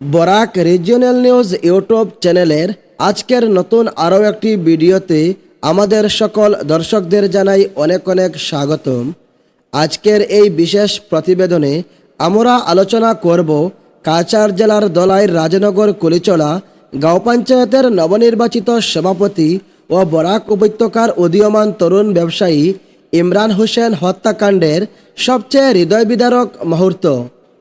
Barak regional news YouTube চ্যানেলের আজকের নতুন আরও একটি ভিডিওতে আমাদের সকল দর্শকদের জানাই অনেক অনেক স্বাগতম। আজকের এই বিশেষ প্রতিবেদনে আমরা আলোচনা করব কাছাড় জেলার দলাই রাজনগর কুলিচলা গাঁও পঞ্চায়েতের নবনির্বাচিত সভাপতি ও বরাক উপত্যকার উদীয়মান তরুণ ব্যবসায়ী ইমরান হোসেন হত্যাকাণ্ডের সবচেয়ে হৃদয় বিদারক মুহূর্ত।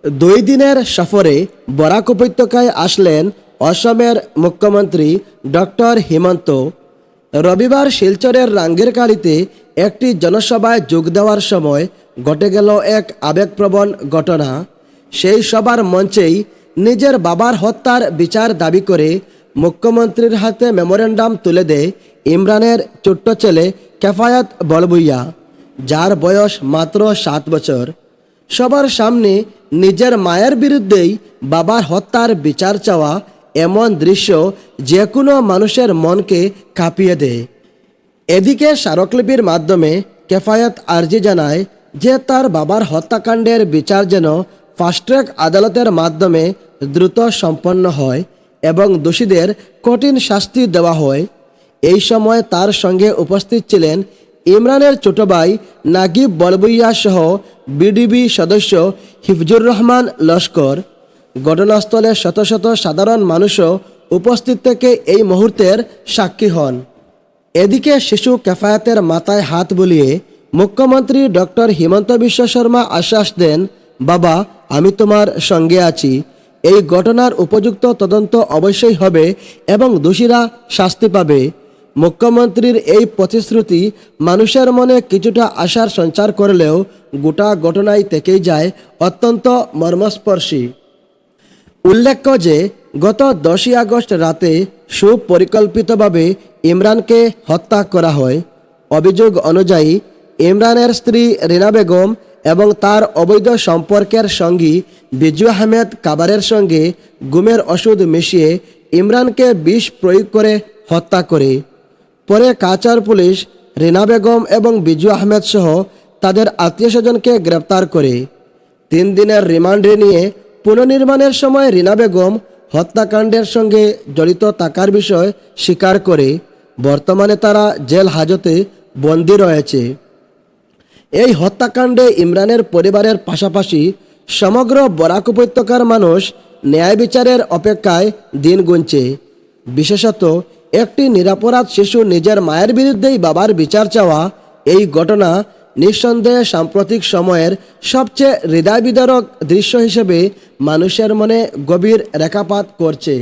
দুই দিনের সফরে বরাক উপত্যকায় আসলেন অসমের মুখ্যমন্ত্রী ডক্টর হিমন্ত। রবিবার শিলচরের রাঙ্গিরকালিতে একটি জনসভায় যোগ দেওয়ার সময় ঘটে গেল এক আবেগপ্রবণ ঘটনা। সেই সবার মঞ্চেই নিজের বাবার হত্যার বিচার দাবি করে মুখ্যমন্ত্রীর হাতে মেমোরেন্ডাম তুলে দেয় ইমরানের ছোট্ট ছেলে কেফায়াত বলবুইয়া, যার বয়স মাত্র সাত বছর। সবার সামনে নিজের মায়ের বিরুদ্ধেই বাবার হত্যার বিচার চাওয়া এমন দৃশ্য যে কোনো মানুষের মনকে কাঁপিয়ে দেয়। এদিকে স্মারকলিপির মাধ্যমে কেফায়াত আর্জি জানায় যে তার বাবার হত্যাকাণ্ডের বিচার যেন ফাস্ট্র্যাক আদালতের মাধ্যমে দ্রুত সম্পন্ন হয় এবং দোষীদের কঠিন শাস্তি দেওয়া হয়। এই সময় তার সঙ্গে উপস্থিত ছিলেন ইমরানের ছোট ভাই নাগিব বলবইয়া সহ বিডিবি সদস্য হিফজুর রহমান লস্কর। ঘটনাস্থলে শত শত সাধারণ মানুষও উপস্থিত থেকে এই মুহূর্তের সাক্ষী হন। এদিকে শিশু কেফায়াতের মাথায় হাত বুলিয়ে মুখ্যমন্ত্রী ডক্টর হিমন্ত বিশ্ব শর্মা আশ্বাস দেন, বাবা, আমি তোমার সঙ্গে আছি। এই ঘটনার উপযুক্ত তদন্ত অবশ্যই হবে এবং দোষীরা শাস্তি পাবে। মুখ্যমন্ত্রীর এই প্রতিশ্রুতি মানুষের মনে কিছুটা আশার সঞ্চার করলেও গোটা ঘটনায় থেকেই যায় অত্যন্ত মর্মস্পর্শী। উল্লেখ্য যে, গত দশই আগস্ট রাতে সুপরিকল্পিতভাবে ইমরানকে হত্যা করা হয়। অভিযোগ অনুযায়ী, ইমরানের স্ত্রী রিনা বেগম এবং তার অবৈধ সম্পর্কের সঙ্গী বিজু আহমেদ কাবারের সঙ্গে গুমের ওষুধ মিশিয়ে ইমরানকে বিষ প্রয়োগ করে হত্যা করে। পরে কাচার পুলিশ রিনা বেগম এবং বিজু আহমেদ সহ তাদের আত্মীয় স্বজনকে গ্রেপ্তার করে। তিন দিনের রিমান্ডে নিয়ে পুনর্নির্মাণের সময় রিনা বেগম হত্যাকাণ্ডের সঙ্গে জড়িত থাকার বিষয় স্বীকার করে বর্তমানে তারা জেল হাজতে বন্দী রয়েছে। এই হত্যাকাণ্ডে ইমরানের পরিবারের পাশাপাশি সমগ্র বরাক উপত্যকার মানুষ ন্যায় বিচারের অপেক্ষায় দিন গুনছে। বিশেষত একটি নিরাপরাধ শিশু নিজের মায়ের বিরুদ্ধেই বাবার বিচার চাওয়া, এই ঘটনা নিঃসন্দেহে সাম্প্রতিক সময়ের সবচেয়ে হৃদয় বিদারক দৃশ্য হিসেবে মানুষের মনে গভীর রেখাপাত করছে।